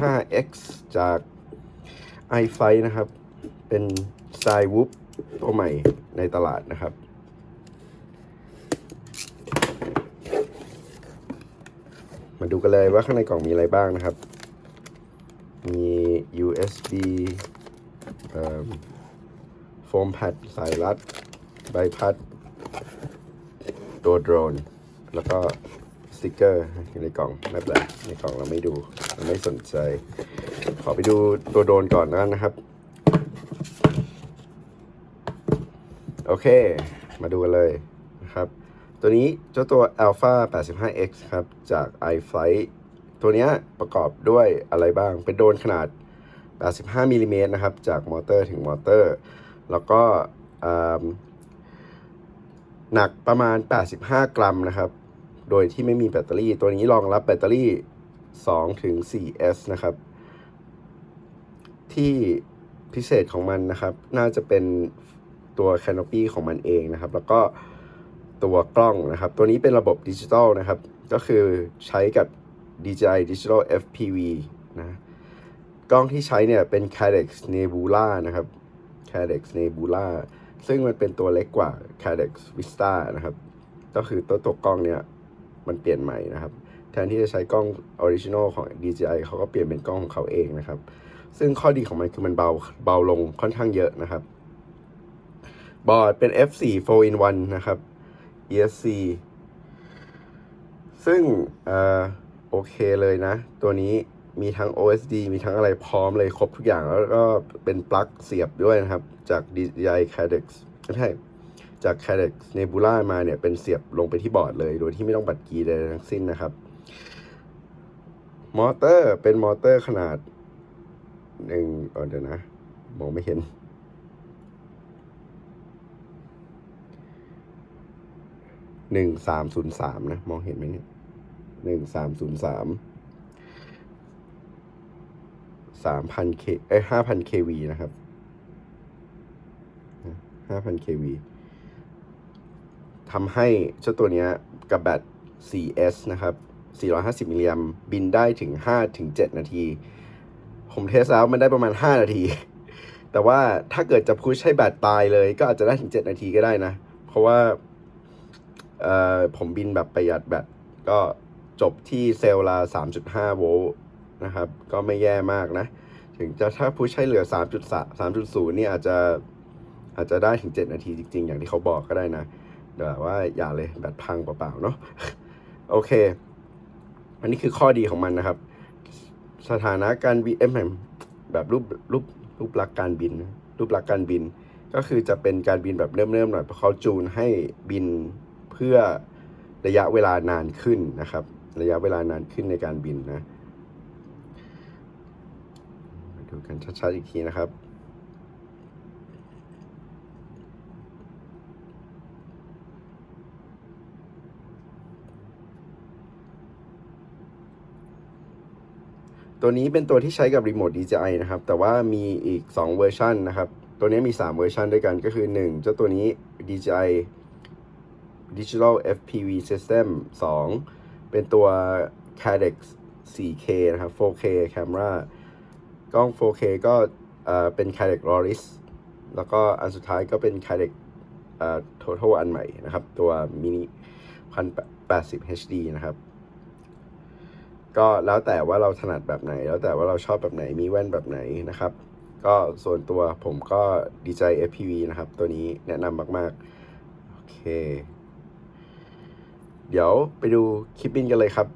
5X จาก i f i นะครับ เป็นสไตล์วูฟตัวใหม่ในตลาดนะครับ มาดูกันเลยว่าข้างในกล่องมีอะไรบ้างนะครับ มี USB โฟมแพดสายรัด ใบพัด ตัวโดรน แล้วก็ ติกเกอร์อยู่ในกล่องไม่เป็นไรในกล่องเราไม่ดูเราไม่สนใจ ขอไปดูตัวโดรนก่อนนะครับ โอเค มาดูกันเลยนะครับ ตัวนี้เจ้าตัว Alpha 85X ครับ จาก iFlight ตัวนี้ประกอบด้วยอะไรบ้าง เป็นโดรนขนาด 85มิลลิเมตรนะครับ จากมอเตอร์ถึงมอเตอร์ แล้วก็หนักประมาณ 85 กรัมนะครับ โดยที่ไม่มีแบตเตอรี่ ตัวนี้รองรับแบตเตอรี่2ถึง 4S นะครับ ที่พิเศษของมันนะครับ น่าจะเป็นตัว Canopy ของมันเองนะครับ แล้วก็ตัวกล้องนะครับ ตัวนี้เป็นระบบดิจิตอลนะครับ ก็คือใช้กับ DJI Digital FPV นะ กล้องที่ใช้เนี่ยเป็น Cadex Nebula นะครับ Cadex Nebula ซึ่งมันเป็นตัวเล็กกว่า Cadex Vista นะครับ ก็คือตัวตัวกล้องเนี่ย มันเปลี่ยนใหม่นะครับ แทนที่จะใช้กล้องออริจินอลของ DJI เขาก็เปลี่ยนเป็นกล้องของเขาเองนะครับ ซึ่งข้อดีของมันคือมันเบาเบาลงค่อนข้างเยอะนะครับ บอร์ดเป็น F4 4 in 1นะครับ ESC ซึ่งอ่อโอเคเลยนะ ตัวนี้มีทั้ง OSD มีทั้งอะไรพร้อมเลยครบทุกอย่างแล้วก็เป็นปลั๊กเสียบด้วยนะครับ จาก DJI Cadex ไม่ใช่ จาก Cadex Nebula มาเนี่ยเป็นเสียบลงไปที่บอร์ดเลย โดยที่ไม่ต้องบัดกีใดทั้งสิ้นนะครับ มอเตอร์เป็นมอเตอร์ขนาดหนึ่งเอ่อเดี๋ยวนะ มองไม่เห็น หนึ่งสามศูนย์สามนะ มองเห็นไหมเนี่ยหนึ่งสามศูนย์สามสามพันเคเอ้ห้าพันเควีนะครับห้าพันเควี ทำให้เจ้าตัวนี้กับแบต 4S นะครับ 450มิลลิแอมบินได้ถึง5ถึง7นาที ผมเทสแล้วมันได้ประมาณ 5 นาที แต่ว่าถ้าเกิดจะพุชให้แบตตายเลยก็อาจจะได้ถึง 7 นาทีก็ได้นะ เพราะว่าผมบินแบบประหยัดแบตก็จบที่เซลล์ละ3.5 โวลต์นะครับ ก็ไม่แย่มากนะ ถึงจะถ้าพุชให้เหลือ 3.3 3.0เนี่ยอาจจะอาจจะได้ถึง 7 นาทีจริง ๆ อย่างที่เขาบอกก็ได้นะ แต่ว่าอย่าเลยแบตพังเปล่าๆเนาะโอเค อันนี้คือข้อดีของมันนะครับ สถานะการบินเอ็มแบบรูปรูปรูปลักษณ์การบิน รูปลักษณ์การบิน ก็คือจะเป็นการบินแบบเริ่มๆหน่อยเพราะเขาจูนให้บินเพื่อระยะเวลานานขึ้นนะครับ ระยะเวลานานขึ้นในการบินนะดูกันชัดๆอีกทีนะครับ ตัวนี้เป็นตัวที่ใช้กับรีโมท DJI นะครับ แต่ว่ามีอีก 2 เวอร์ชันนะครับ ตัวนี้มี 3 เวอร์ชันด้วยกันก็คือ 1 เจ้าตัวนี้ DJI Digital FPV System 2 เป็นตัว Cadex 4K นะครับ 4K camera กล้อง 4K ก็เป็น Cadex Loris แล้วก็อันสุดท้ายก็เป็น Cadex Total อันใหม่นะครับ ตัว mini 1080 HD นะครับ ก็แล้วแต่ว่าเราถนัดแบบไหน แล้วแต่ว่าเราชอบแบบไหนมีแว่นแบบไหนนะครับ ก็ส่วนตัวผมก็ดีใจ FPV นะครับ ตัวนี้แนะนำมากๆ โอเค เดี๋ยวไปดูคลิปบินกันเลยครับ